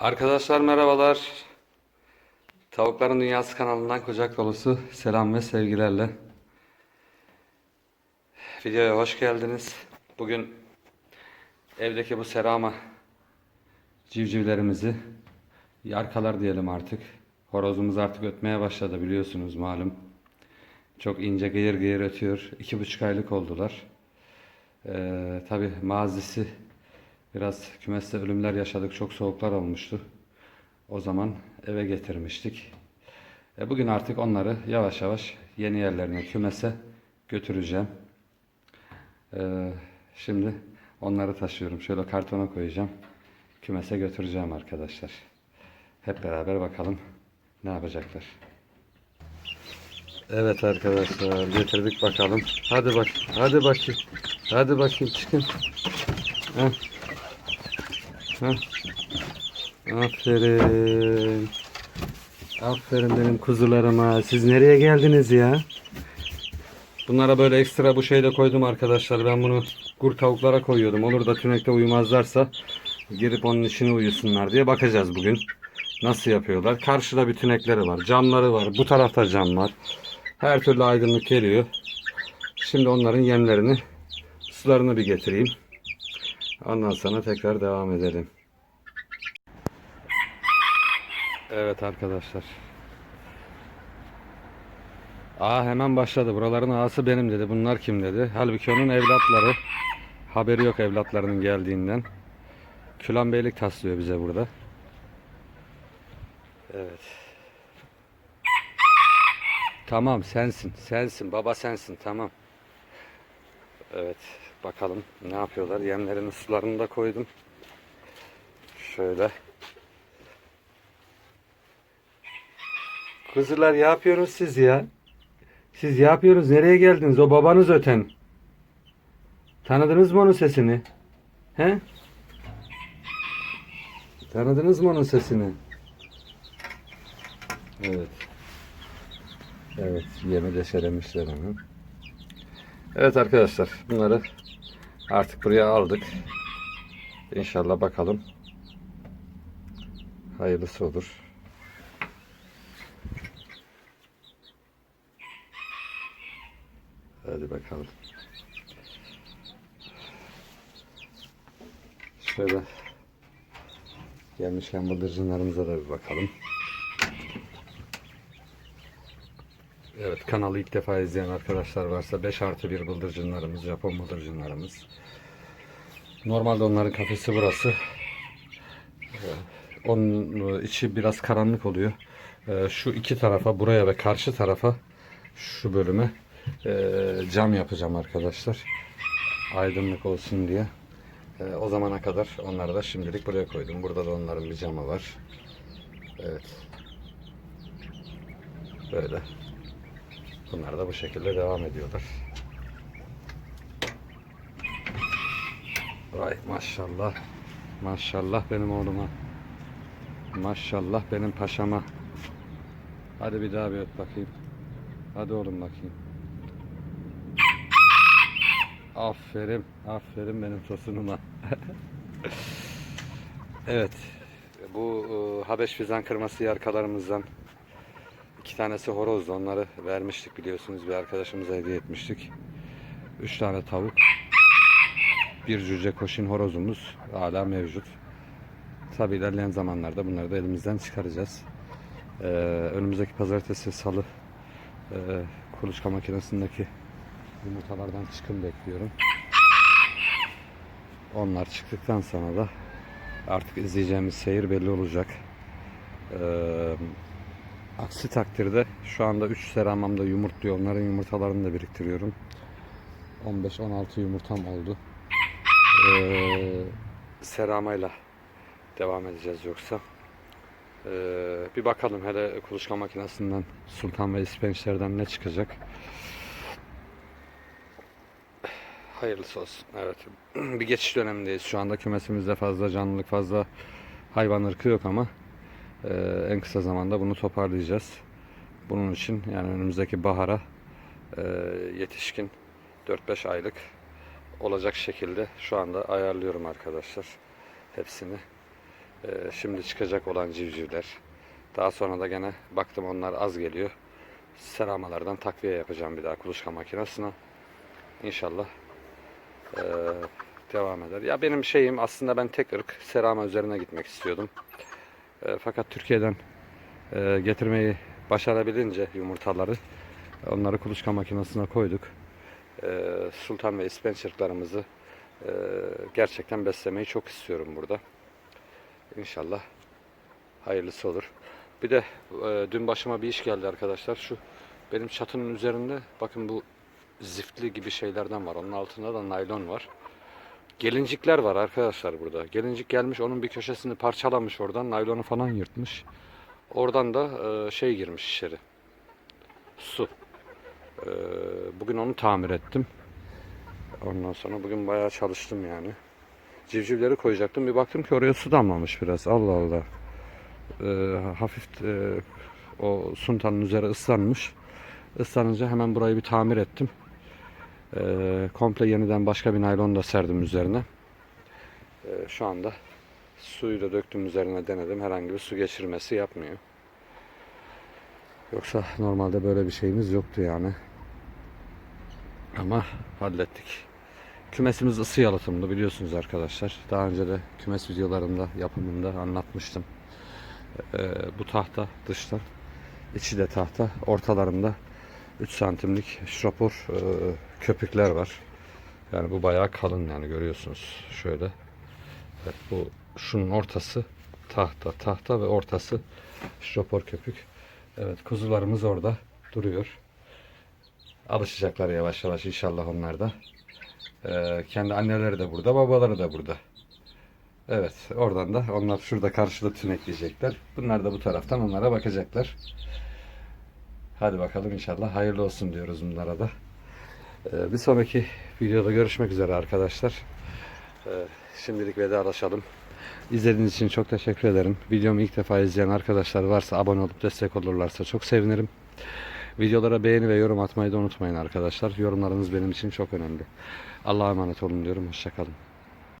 Arkadaşlar merhabalar. Tavukların Dünyası kanalından kucak dolusu selam ve sevgilerle. Videoya hoş geldiniz. Bugün evdeki bu serama civcivlerimizi yarkalar diyelim artık. Horozumuz artık ötmeye başladı biliyorsunuz malum. Çok ince gıyır gıyır ötüyor. İki buçuk aylık oldular. Ee, tabii mazisi biraz kümeste ölümler yaşadık. Çok soğuklar olmuştu. O zaman eve getirmiştik. E, bugün artık onları yavaş yavaş yeni yerlerine kümese götüreceğim. Ee, şimdi onları taşıyorum. Şöyle kartona koyacağım. Kümese götüreceğim arkadaşlar. Hep beraber bakalım ne yapacaklar. Evet arkadaşlar getirdik bakalım. Hadi bak. Hadi bakayım. Hadi bakayım çıkın. Heh. Heh. Aferin. Aferin benim kuzularıma. Siz nereye geldiniz ya? Bunlara böyle ekstra bu şeyde koydum arkadaşlar. Ben bunu kur tavuklara koyuyordum. Olur da tünekte uyumazlarsa girip onun içine uyusunlar diye bakacağız bugün. Nasıl yapıyorlar? Karşıda bir tünekleri var. Camları var. Bu tarafta cam var. Her türlü aydınlık geliyor. Şimdi onların yemlerini, sularını bir getireyim. Ondan sonra tekrar devam edelim. Evet arkadaşlar. Aa hemen başladı. Buraların ağası benim dedi. Bunlar kim dedi. Halbuki onun evlatları. Haberi yok evlatlarının geldiğinden. Külan Beylik taslıyor bize burada. Evet. Tamam sensin. Sensin. Baba sensin. Tamam. Evet. Bakalım ne yapıyorlar. Yemlerini sularını da koydum. Şöyle. Kızılar yapıyorsunuz siz ya? Siz yapıyorsunuz? Nereye geldiniz? O babanız öten. Tanıdınız mı onun sesini? He? Tanıdınız mı onun sesini? Evet. Evet, yemi deşelemişler onu. Evet arkadaşlar, bunları artık buraya aldık. İnşallah bakalım. Hayırlısı olur. Hadi bakalım. Şöyle gelmişken bıldırcınlarımıza da bir bakalım. Evet kanalı ilk defa izleyen arkadaşlar varsa 5 artı 1 bıldırcınlarımız, Japon bıldırcınlarımız. Normalde onların kafesi burası. Ee, Onun içi biraz karanlık oluyor. Ee, Şu iki tarafa buraya ve karşı tarafa şu bölüme e, cam yapacağım arkadaşlar. Aydınlık olsun diye. Ee, O zamana kadar onları da şimdilik buraya koydum. Burada da onların bir camı var. Evet. Böyle. Bunlar da bu şekilde devam ediyorlar. Vay maşallah. Maşallah benim oğluma. Maşallah benim paşama. Hadi bir daha bir öt bakayım. Hadi oğlum bakayım. Aferin, aferin benim tosunuma. evet, bu e, Habeş Fizan kırması yarkalarımızdan iki tanesi horozdu. Onları vermiştik biliyorsunuz bir arkadaşımıza hediye etmiştik. Üç tane tavuk, bir cüce koşin horozumuz hala mevcut. Tabi ilerleyen zamanlarda bunları da elimizden çıkaracağız. Ee, önümüzdeki pazartesi, salı e, kuluçka makinesindeki yumurtalardan çıkım bekliyorum. Onlar çıktıktan sonra da artık izleyeceğimiz seyir belli olacak. Ee, aksi takdirde şu anda 3 seramamda yumurtluyor. Onların yumurtalarını da biriktiriyorum. 15-16 yumurtam oldu. Ee, seramayla devam edeceğiz yoksa. Ee, bir bakalım hele kuluçka makinesinden Sultan ve İspençlerden ne çıkacak. Hayırlısı olsun. Evet. Bir geçiş dönemindeyiz. Şu anda kümesimizde fazla canlılık, fazla hayvan ırkı yok ama e, en kısa zamanda bunu toparlayacağız. Bunun için yani önümüzdeki bahara e, yetişkin 4-5 aylık olacak şekilde şu anda ayarlıyorum arkadaşlar. Hepsini. Ee, şimdi çıkacak olan civcivler. Daha sonra da gene baktım onlar az geliyor. Seramalardan takviye yapacağım bir daha kuluçka makinesine. İnşallah ee, devam eder. Ya benim şeyim aslında ben tek ırk serama üzerine gitmek istiyordum. Ee, fakat Türkiye'den ee, getirmeyi başarabilince yumurtaları onları kuluçka makinesine koyduk. Ee, Sultan ve İspenç ırklarımızı ee, gerçekten beslemeyi çok istiyorum burada. İnşallah hayırlısı olur. Bir de e, dün başıma bir iş geldi arkadaşlar. Şu benim çatının üzerinde bakın bu ziftli gibi şeylerden var. Onun altında da naylon var. Gelincikler var arkadaşlar burada. Gelincik gelmiş onun bir köşesini parçalamış oradan. Naylonu falan yırtmış. Oradan da e, şey girmiş içeri. Su. E, bugün onu tamir ettim. Ondan sonra bugün bayağı çalıştım yani. Civcivleri koyacaktım. Bir baktım ki oraya su damlamış biraz. Allah Allah. Ee, hafif e, o suntanın üzeri ıslanmış. Islanınca hemen burayı bir tamir ettim. Ee, komple yeniden başka bir naylon da serdim üzerine. Ee, şu anda suyu da döktüm üzerine denedim. Herhangi bir su geçirmesi yapmıyor. Yoksa normalde böyle bir şeyimiz yoktu yani. Ama hallettik. Kümesimiz ısı yalıtımlı biliyorsunuz arkadaşlar. Daha önce de kümes videolarımda yapımında anlatmıştım. Ee, bu tahta dışta, içi de tahta. Ortalarında 3 santimlik şrapor e, köpükler var. Yani bu bayağı kalın yani görüyorsunuz. Şöyle. Evet, bu şunun ortası tahta, tahta ve ortası şrapor köpük. Evet kuzularımız orada duruyor. Alışacaklar yavaş yavaş inşallah onlar da. Ee, kendi anneleri de burada, babaları da burada. Evet, oradan da onlar şurada karşıda tünekleyecekler. Bunlar da bu taraftan onlara bakacaklar. Hadi bakalım inşallah hayırlı olsun diyoruz bunlara da. Ee, bir sonraki videoda görüşmek üzere arkadaşlar. Ee, şimdilik vedalaşalım. İzlediğiniz için çok teşekkür ederim. Videomu ilk defa izleyen arkadaşlar varsa abone olup destek olurlarsa çok sevinirim. Videolara beğeni ve yorum atmayı da unutmayın arkadaşlar. Yorumlarınız benim için çok önemli. Allah'a emanet olun diyorum. Hoşçakalın.